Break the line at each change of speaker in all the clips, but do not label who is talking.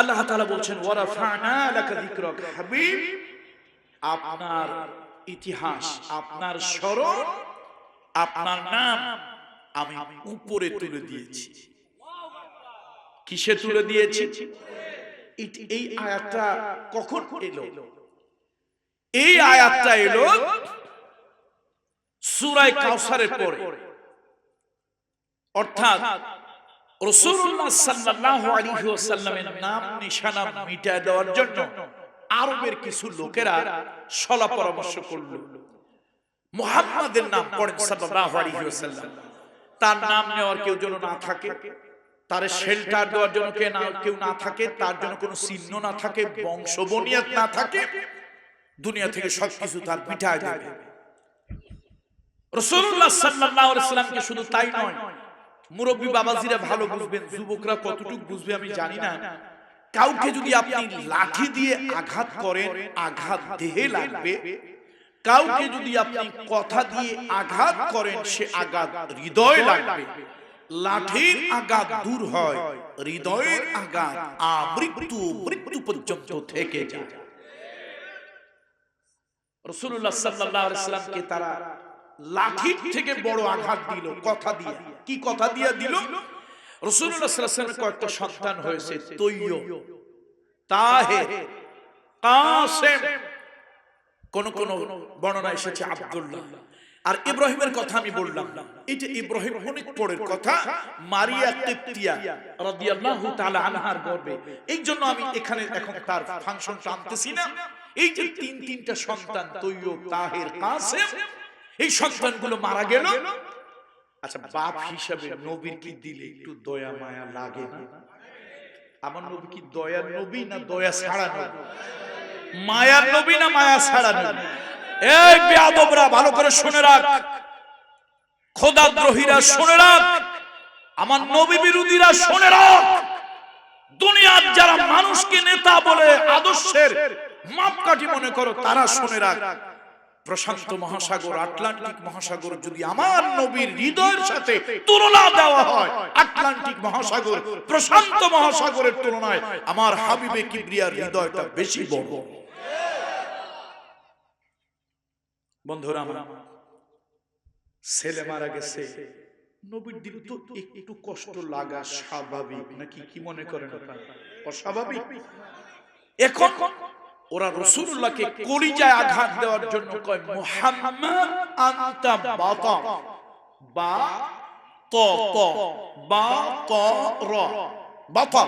আল্লাহ তাআলা বলছেন যিকরাক হাবিব। আপনার ইতিহাস, আপনার স্মরণ, আপনার নাম আমি উপরে তুলে দিয়েছি। কিসে তুলে দিয়েছি? এই আয়াতটা কখন এলো? এই আয়াতটা এলো সুরায় কাউসারের পরে। অর্থাৎ রাসূলুল্লাহ সাল্লাল্লাহু আলাইহি ওয়াসাল্লামের নাম, নিশানা মিটায় দেওয়ার জন্য আরবের কিছু লোকেরা সলা পরামর্শ করল। মুহাম্মাদের নাম পড়েন সাল্লাল্লাহু আলাইহি ওয়াসাল্লাম। তার নাম নেওয়ার কেউ যেন না থাকে, তার শেল্টার দেওয়ার জন্য কে না কেউ না থাকে, তার জন্য কোনো চিহ্ন না থাকে, বংশবনিয়ত না থাকে, দুনিয়া থেকে সবকিছু তার পিঠায় দেবে। রসুল্লাহ আলাইহি সাল্লামকে শুধু তাই নয় মুরব্বী বাবাজিরা ভালো বুঝবেন যুবকরা কতটুকু বুঝবে আমি জানি না। কাউকে যদি আপনি লাঠি দিয়ে আঘাত করেন আঘাত দেহে লাগবে। কাউকে যদি আপনি কথা দিয়ে আঘাত করেন সে আঘাত হৃদয় লাগবে। লাঠির আঘাত দূর হয়। হৃদয়ের আঘাত আমৃত্যু মৃত্যু পর্যন্ত থেকে যায়। রসুল্লাহ সাল্লাল্লাহু আলাইহি সাল্লামকে তারা লাঠির থেকে বড় আঘাত দিল, কথা দিয়ে। কি কথা দিয়ে দিল? সাল্লামের কয়েকটা সন্তান হয়েছে তৈয় তাহে কোন কোন বর্ণনা এসেছে, আব্দুল্লাহ। আর ইব্রাহিমের কথা আমি বললাম এটা ইব্রাহিম অনেক পরের কথা, মারিয়া আনহার এই জন্য আমি এখানে এখন তার ফাংশন টানতেছি না। এই যে তিন, তিনটা সন্তান তৈয়ব তাহের, কাসেম এই সন্তানগুলো মারা গেল। আচ্ছা বাপ হিসাবে নবীর কি দিলে একটু দয়া মায়া লাগে? না আমার নবী কি দয়ার নবী না দয়া ছাড়া নবী? মায়ার নবী না মায়া ছাড়া নবী? এই বেয়াদবরা ভালো করে শুনে রাখ। খোদাদ্রোহীরা শুনে রাখ। আমার নবী বিরোধীরা শুনে রাখ। দুনিয়ার যারা মানুষকে নেতা বলে আদর্শের মাপকাঠি মনে করো তারা শুনে রাখ। প্রশান্ত মহাসাগর আটলান্টিক মহাসাগর যদি আমার নবীর হৃদয়ের সাথে তুলনা দেওয়া হয় আটলান্টিক মহাসাগর প্রশান্ত মহাসাগরের তুলনায় আমার হাবিবে কিবরিয়ার হৃদয়টা বেশি বড়। বন্ধুরা আমার ছেলে মারা গেছে। নবীর দিল তো একটু কষ্ট লাগা স্বাভাবিক। নাকি কি মনে করেন অস্বাভাবিক? এখন ওরা রসুল্লাহকে কলিজায় আঘাত দেওয়ার জন্য কয় মুহাম্মদ আনতা বাতা বা ত ত বা ত র। বাতা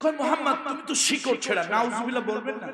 কয় মুহাম্মদ তুমি তো শিকড় ছেড়া। নাউজুবিল্লাহ বলবেন না?